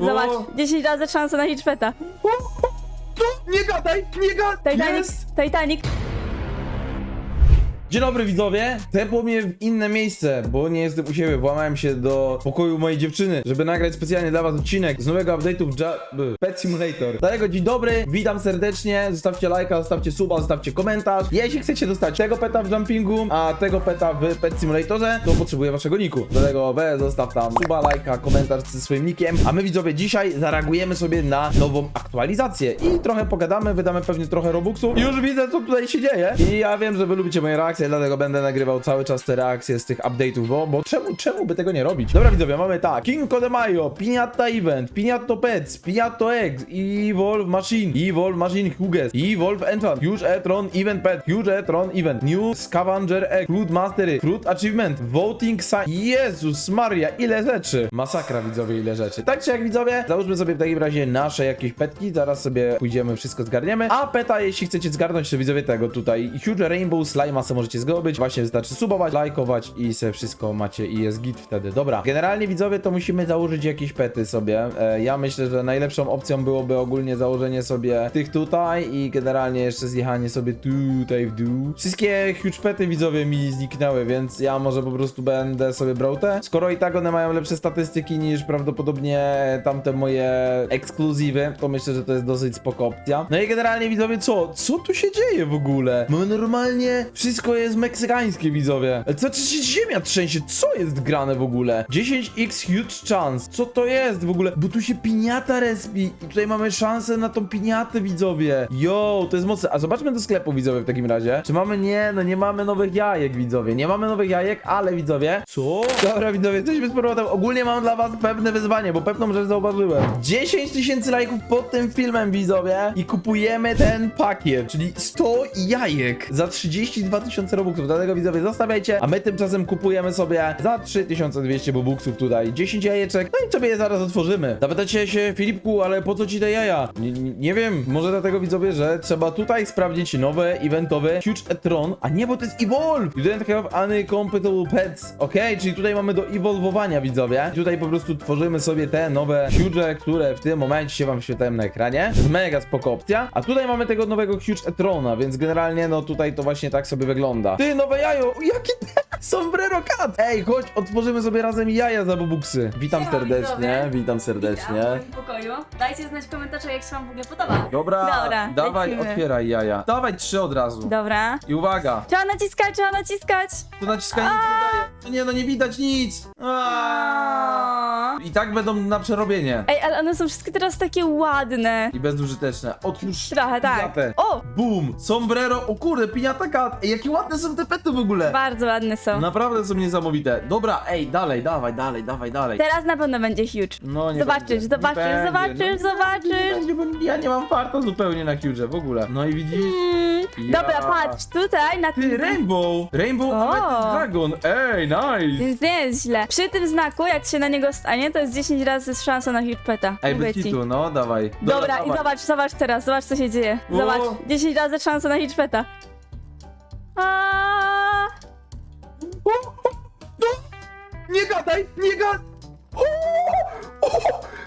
Zobacz, O. 10 razy szansa na hitchpeta. Nie gadaj, nie gadaj! Titanic, Jest! Titanic. Dzień dobry widzowie, tepło mnie w inne miejsce, bo nie jestem u siebie, włamałem się do pokoju mojej dziewczyny, żeby nagrać specjalnie dla was odcinek z nowego update'u ja Pet Simulator. Dlatego dzień dobry, witam serdecznie, zostawcie lajka, zostawcie suba, zostawcie komentarz. Jeśli chcecie dostać tego peta w jumpingu, a tego peta w Pet Simulatorze, to potrzebuję waszego niku. Dlatego we, zostaw tam suba, lajka, komentarz ze swoim nikiem, a my widzowie dzisiaj zareagujemy sobie na nową aktualizację i trochę pogadamy, wydamy pewnie trochę robuxów. Już widzę co tutaj się dzieje i ja wiem, że wy lubicie moje reakcje, dlatego będę nagrywał cały czas te reakcje z tych update'ów, bo, bo czemu, czemu by tego nie robić? Dobra widzowie, mamy tak, King de Mayo, Piniata Event, Piniato Pets, Piniato Eggs, Evolve Machine, Evolve Machine Huges, Evolve Enchant, Huge Etron Event Pet, Huge Etron Event, New Scavenger Egg, Fruit Mastery, Fruit Achievement, Voting Sign, Jezus Maria, ile rzeczy! Masakra widzowie, ile rzeczy. Tak czy jak widzowie, załóżmy sobie w takim razie nasze jakieś petki, zaraz sobie pójdziemy, wszystko zgarniemy, a peta, jeśli chcecie zgarnąć, to widzowie tego tutaj, Huge Rainbow Slime se możecie zdobyć, właśnie wystarczy subować, lajkować i se wszystko macie i jest git wtedy. Dobra, generalnie widzowie, to musimy założyć jakieś pety sobie. E, ja myślę, że najlepszą opcją byłoby ogólnie założenie sobie tych tutaj i generalnie jeszcze zjechanie sobie tutaj w dół. Wszystkie huge pety widzowie mi zniknęły, więc ja może po prostu będę sobie brał te. Skoro i tak one mają lepsze statystyki niż prawdopodobnie tamte moje ekskluzywy, to myślę, że to jest dosyć spoko opcja. No i generalnie widzowie, co? Co tu się dzieje w ogóle? No normalnie wszystko jest meksykańskie widzowie. Co, czy się ziemia trzęsie? Co jest grane w ogóle? 10x huge chance. Co to jest w ogóle? Bo tu się piniata respi i tutaj mamy szansę na tą piniatę widzowie. Yo, to jest mocne. A zobaczmy do sklepu widzowie w takim razie. Czy mamy? Nie, no nie mamy nowych jajek widzowie. Nie mamy nowych jajek, ale widzowie. Co? Dobra widzowie, jesteśmy z powrotem. Ogólnie mam dla was pewne wyzwanie, bo pewną rzecz zauważyłem. 10 tysięcy lajków pod tym filmem widzowie i kupujemy ten pakiet, czyli 100 jajek za 32 tysiące robuxów. Dlatego widzowie zostawiajcie, a my tymczasem kupujemy sobie za 3200 bobuksów tutaj 10 jajeczek. No i sobie je zaraz otworzymy. Zapytacie się, Filipku, ale po co ci te jaja? Nie, nie, wiem, może dlatego widzowie, że trzeba tutaj sprawdzić nowe eventowe Huge Etron, a nie, bo to jest Evolve! You don't have any compatible pets. Okej, czyli tutaj mamy do evolvowania widzowie. Tutaj po prostu tworzymy sobie te nowe Huge, które w tym momencie się wam wyświetlają na ekranie. Mega spoko opcja. A tutaj mamy tego nowego Huge Etrona, więc generalnie no tutaj to właśnie tak sobie wygląda. Ty, nowe jajo! Jakie Sombrero cat! Ej, chodź, otworzymy sobie razem jaja za bobuksy. Witam Siema, serdecznie, widzowie. witam serdecznie. Witam w moim pokoju. Dajcie znać w komentarzach, jak się wam w ogóle podoba. Dobra, Dobra, dawaj, lecimy. otwieraj jaja. Dawaj trzy od razu. Dobra. I uwaga, Trzeba naciskać, trzeba naciskać. tu naciskanie nic nie daje. No Nie no, nie widać nic. Aaaa. O. I tak będą na przerobienie. Ej, ale one są wszystkie teraz takie ładne. I bezużyteczne. Otwórz Trochę tak. O! Boom, sombrero, o kurde, piniata kat. Ej, jakie ładne są te pety w ogóle. Bardzo ładne są. Naprawdę są niesamowite. Dobra, ej, dalej, dawaj, dalej, dawaj, dalej. Teraz na pewno będzie huge. No nie Zobaczysz, będzie, zobaczysz, nie będzie. zobaczysz, no, zobaczysz. Nie będzie, bo ja nie mam farta zupełnie na Huge w ogóle. No i widzisz? Mm. Ja. Dobra, patrz, tutaj na Ty, tym... Rainbow! Rainbow O. Amethyst Dragon! Ej, nice! Więc nie jest źle. Przy tym znaku, jak się na niego stanie, to jest 10 razy szansa na huge peta. Ej, Mówię bez ci. kitu, no, dawaj. Dobra, i dawaj. zobacz, zobacz teraz, zobacz co się dzieje. O. Zobacz, 10 razy szansa na huge peta. A. Nie gadaj, nie gadaj!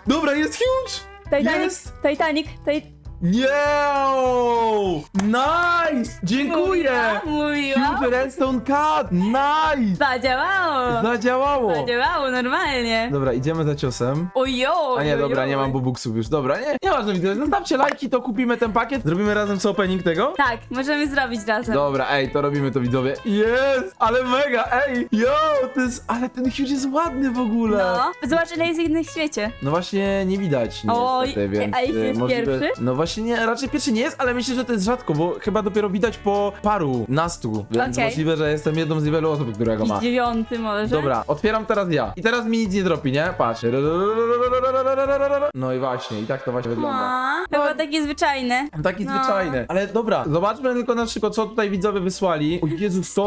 Dobra, jest huge! Titanic, Jest! Titanic, Titanic. Nie! Nice! Dziękuję! Mówiłam. Huge Redstone Cat! Nice! Zadziałało. Zadziałało! Zadziałało, normalnie. Dobra, idziemy za ciosem. Ojo. A nie, dobra, nie mam bubuksów już. Dobra, nie, nie ważne, widzę. Zostawcie lajki, to kupimy ten pakiet. Zrobimy razem co opening tego? Tak, możemy zrobić razem. Dobra, ej, to robimy to widzowie. Jest! Ale mega, ej! Yo, to jest... Ale ten huge jest ładny w ogóle. No, zobacz ile jest innych w świecie. No właśnie nie widać Oj, niestety, więc a ich e, jest możliwe... pierwszy? No właśnie nie, raczej pierwszy nie jest, ale myślę, że to jest rzadko, bo chyba dopiero widać po paru, nastu, więc Okej. możliwe, że jestem jedną z niewielu osób, która go ma. Jakiś dziewiąty może. Dobra, otwieram teraz ja. I teraz mi nic nie dropi, nie? Patrz. No i właśnie, i tak to właśnie wygląda. A, Chyba taki zwyczajny. Taki No. zwyczajny. Ale dobra, zobaczmy tylko na przykład, co tutaj widzowie wysłali. O Jezus, to...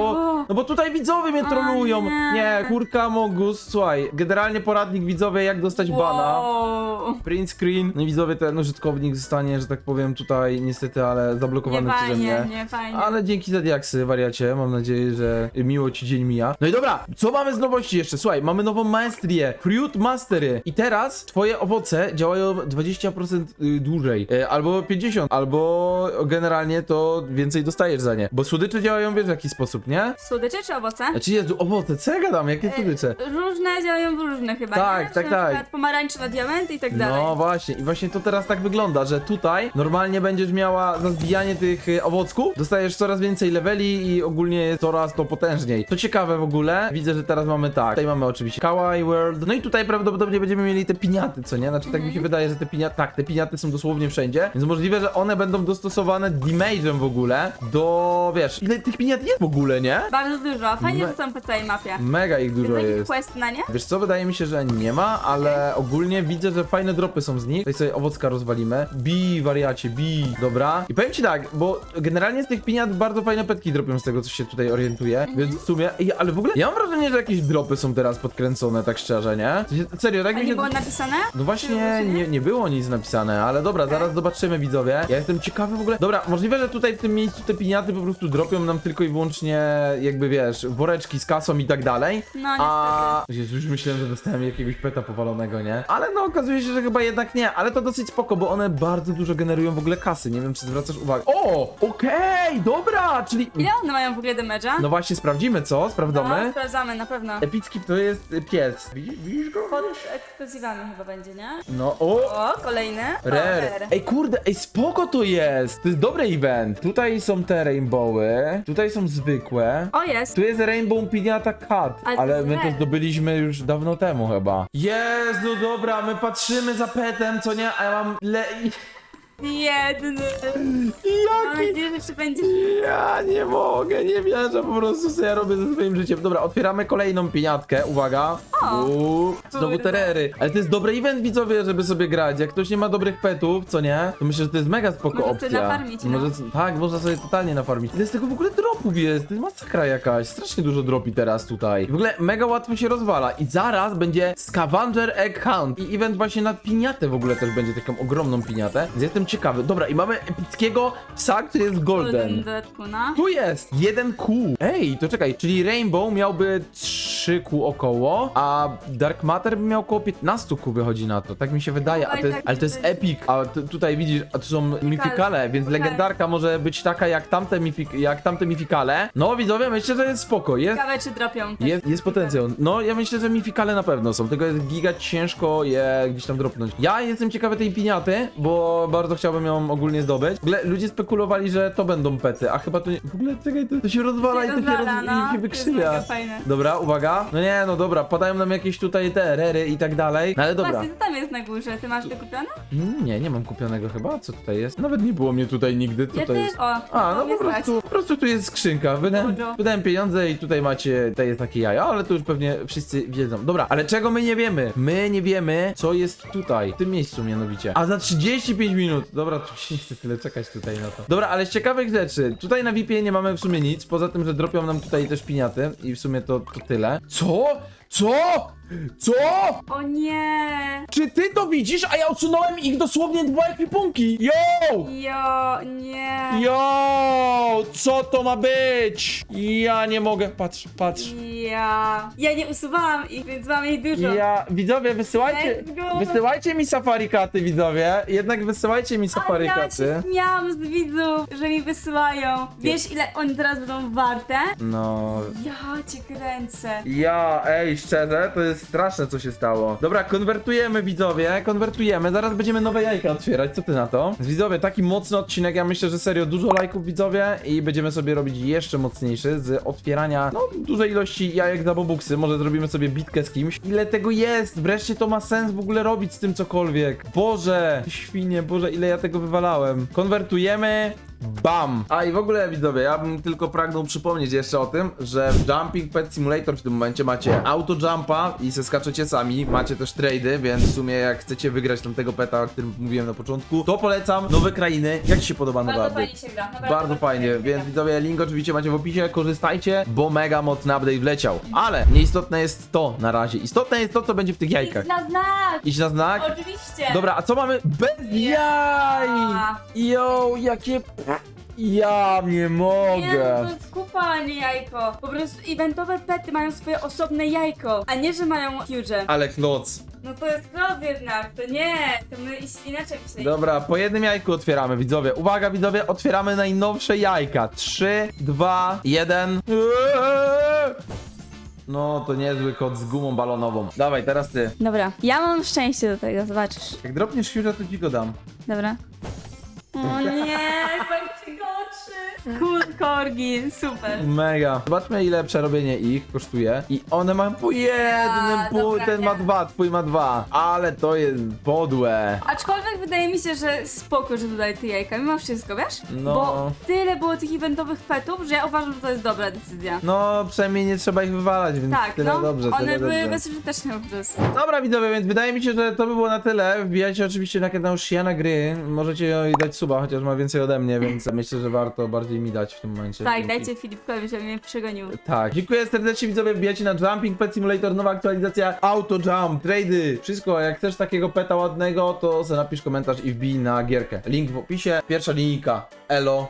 No bo tutaj widzowie mnie trolują. nie. Nie, kurka Mogus, słuchaj. Generalnie poradnik widzowie, jak dostać bana. Wow. Print screen. No i widzowie, ten użytkownik zostanie, że tak powiem, tutaj niestety, ale zablokowany Nie przeze fajnie, mnie. nie fajnie. Ale dzięki za diaksy, wariacie. Mam nadzieję, że miło ci dzień mija. No i dobra, co mamy z nowości jeszcze? Słuchaj, mamy nową maestrię. Fruit Mastery. I teraz twoje owoce działają 20% y, dłużej, y, albo 50, albo generalnie to więcej dostajesz za nie. Bo słodycze działają wiesz w jaki sposób, nie? Słodycze czy owoce? Znaczy Jezu, owoce, co ja gadam, jakie słodycze? Różne działają w różne chyba, Tak, nie? tak, na tak. przykład pomarańcze na diamenty i tak dalej. No właśnie, i właśnie to teraz tak wygląda, że tutaj normalnie będziesz miała za zbijanie tych y, owocków, dostajesz coraz więcej leveli i ogólnie jest coraz to potężniej. To ciekawe w ogóle, widzę, że teraz mamy tak, tutaj mamy oczywiście Kawaii World, no i tutaj prawdopodobnie będziemy mieli te piniaty, co nie? Znaczy tak mi się wydaje, że te piniaty, tak, te piniaty są dosłownie wszędzie, więc możliwe, że one będą dostosowane damage'em w ogóle do, wiesz, ile tych piniat jest w ogóle, nie? Bardzo dużo, fajnie, Me- że są po całej mapie. Mega ich dużo Jest jakiś jest. quest na nie? Wiesz co, wydaje mi się, że nie ma, ale ogólnie widzę, że fajne dropy są z nich. Tutaj sobie owocka rozwalimy. Bi, wariacie, bi. Dobra. I powiem ci tak, bo generalnie z tych piniat bardzo fajne petki dropią z tego, co się tutaj orientuje. Więc w sumie, ej, ale w ogóle ja mam wrażenie, że jakieś dropy są teraz podkręcone, tak szczerze, nie? W sensie, Serio, tak A mi nie się... było napisane? No właśnie, nie, nie było nic napisane, ale dobra, zaraz zobaczymy widzowie. Ja jestem ciekawy w ogóle. Dobra, możliwe, że tutaj w tym miejscu te piniaty po prostu dropią nam tylko i wyłącznie, jakby wiesz, woreczki z kasą i tak dalej. No niestety. A Jezu, już myślałem, że dostałem jakiegoś peta powalonego, nie? Ale no okazuje się, że chyba jednak nie, ale to dosyć spoko, bo one bardzo dużo generują w ogóle kasy. Nie wiem, czy zwracasz uwagę. O! Okej, dobra, czyli. Ile one mają w ogóle damage'a? No właśnie, sprawdzimy co? No, Sprawdzamy. sprawdzamy, na pewno. Epicki to jest y, pies. Widzisz, widzisz go? Pod eksplozywami chyba będzie, nie? No, o! O, kolejny. O, Rare. Ej, kurde, ej, spoko to jest! To jest dobry event. Tutaj są te rainbowy, tutaj są zwykłe. O, jest. Tu jest Rainbow Piniata Cat, Ale to ale jest my to rare. zdobyliśmy już dawno temu chyba. Jest, no dobra, my patrzymy za petem, co nie? A ja mam le... Jedny. Mam Jaki... nadzieję, że jeszcze będzie. Ja nie mogę, nie wierzę po prostu, co ja robię ze swoim życiem. Dobra, otwieramy kolejną piniatkę, uwaga. O, Uuu, znowu terery. Ale to jest dobry event, widzowie, żeby sobie grać. Jak ktoś nie ma dobrych petów, co nie? To myślę, że to jest mega spoko opcja. sobie nafarmić, no. Może, tak, można sobie totalnie nafarmić. Ile z tego w ogóle dropów jest? To jest masakra jakaś. Strasznie dużo dropi teraz tutaj. W ogóle mega łatwo się rozwala. I zaraz będzie Scavenger Egg Hunt. I event właśnie na piniatę w ogóle też będzie taką ogromną piniatę. Więc jestem ciekawy. Dobra, i mamy epickiego psa, który jest Golden dodatku, no. Tu jest! Jeden kół. Ej, to czekaj, czyli Rainbow miałby 3 kół około, a Dark Matter by miał około 15 kół wychodzi na to. Tak mi się wydaje, a Oj, to jest, tak ale to jest będzie. epic. A tu- tutaj widzisz, a tu są mifikale, więc Tak. legendarka może być taka jak tamte, mifik jak tamte mifikale. No widzowie, myślę, że jest spoko. Jest, Ciekawe, czy dropią. też. jest, jest potencjał. No, ja myślę, że mifikale na pewno są, tylko jest giga ciężko je gdzieś tam dropnąć. Ja jestem ciekawy tej piniaty, bo bardzo chciałbym ją ogólnie zdobyć. W ogóle ludzie spekulowali, że to będą pety, a chyba to nie... W ogóle, czekaj, to, to się rozwala i to się, roz... rozwala, i no. się To jest wykrzywia. fajne. Dobra, uwaga. No nie, no dobra, padają nam jakieś tutaj te rery i tak dalej. No ale dobra. Właśnie, co tam jest na górze? Ty masz to kupione? Mm, Nie, nie mam kupionego chyba. Co tutaj jest? Nawet nie było mnie tutaj nigdy. Co Ja to też. jest? O, A, no po prostu, po prostu tu jest skrzynka. Wydałem, Dużo. wydałem pieniądze i tutaj macie, tutaj jest takie jajo, ale to już pewnie wszyscy wiedzą. Dobra, ale czego my nie wiemy? My nie wiemy, co jest tutaj, w tym miejscu mianowicie. A za 35 minut. Dobra, tu się nie chcę tyle czekać tutaj na to. Dobra, ale z ciekawych rzeczy. Tutaj na VIP nie mamy w sumie nic, poza tym, że dropią nam tutaj też piniaty i w sumie to, to tyle. Co? Co? Co? O nie! Czy ty to widzisz? A ja odsunąłem ich dosłownie dwa ekwipunki. Yo! Jo, nie! Yo! Co to ma być? Ja nie mogę. Patrz, patrz. Ja. Ja nie usuwałam ich, więc mam ich dużo. Ja, widzowie, wysyłajcie, Let's go. wysyłajcie mi safarikaty, widzowie. Jednak wysyłajcie mi Ale ja safarikaty. się śmiałam z widzów, że mi wysyłają. Wiesz ile one teraz będą warte? No, Ja cię kręcę. Ja, ej, szczerze, to jest straszne, co się stało. Dobra, konwertujemy, widzowie, konwertujemy. Zaraz będziemy nowe jajka otwierać, co ty na to? Widzowie, taki mocny odcinek, ja myślę, że serio dużo lajków, widzowie, i będziemy sobie robić jeszcze mocniejszy z otwierania, no, dużej ilości jajek za bobuksy. Może zrobimy sobie bitkę z kimś. Ile tego jest? Wreszcie to ma sens w ogóle robić z tym cokolwiek. Boże, świnie, Boże, ile ja tego wywalałem. Konwertujemy. Bam! A i w ogóle widzowie, ja bym tylko pragnął przypomnieć jeszcze o tym, że w Jumping Pet Simulator w tym momencie macie auto jumpa i se skaczecie sami, macie też trady, więc w sumie jak chcecie wygrać tamtego peta, o którym mówiłem na początku, to polecam nowe krainy. Jak ci się podoba nowy Bardzo update? fajnie się gra. naprawdę Bardzo fajnie, się więc gra. widzowie, link oczywiście macie w opisie, korzystajcie, bo mega mocny update wleciał. Ale nieistotne jest to na razie. Istotne jest to, co będzie w tych jajkach. Idź na znak! Idź na znak. Oczywiście! Dobra, a co mamy? Bez jaj! Yo, jakie... Ja nie Nie, no mogę. to jest kupa, a nie jajko. Po prostu eventowe pety mają swoje osobne jajko, a nie, że mają huge. Ale kloc. No to jest los jednak, to nie, to my inaczej myśleliśmy. Dobra, po jednym jajku otwieramy, widzowie. Uwaga, widzowie, otwieramy najnowsze jajka. 3, 2, 1. No, to niezły kot z gumą balonową. Dawaj, teraz ty. Dobra, ja mam szczęście do tego, zobaczysz. Jak dropniesz Hugh'a, to ci go dam. Dobra. Cool Corgi, super. Mega. Zobaczmy, ile przerobienie ich kosztuje. I one mają po jednym, A, pół, dobra, ten ma nie. dwa, twój ma dwa. Ale to jest podłe. Aczkolwiek wydaje mi się, że spoko, że dodali te jajka, mimo wszystko, wiesz? No. Bo tyle było tych eventowych petów, że ja uważam, że to jest dobra decyzja. No, przynajmniej nie trzeba ich wywalać, więc Tak, tyle no, dobrze, one tyle były dobrze. bezużyteczne po prostu. Dobra widzowie, więc wydaje mi się, że to by było na tyle. Wbijajcie oczywiście na kanał Shiana Gry. Możecie jej dać suba, chociaż ma więcej ode mnie, więc myślę, że warto bardziej mi dać w tym momencie. Tak, Dzięki. dajcie Filipkowi, żeby mnie przegonił. Tak. Dziękuję serdecznie widzowie, wbijajcie na Jumping Pet Simulator, nowa aktualizacja, auto jump, trady, wszystko. Jak chcesz takiego peta ładnego, to napisz komentarz i wbij na gierkę. Link w opisie, pierwsza linijka. Elo.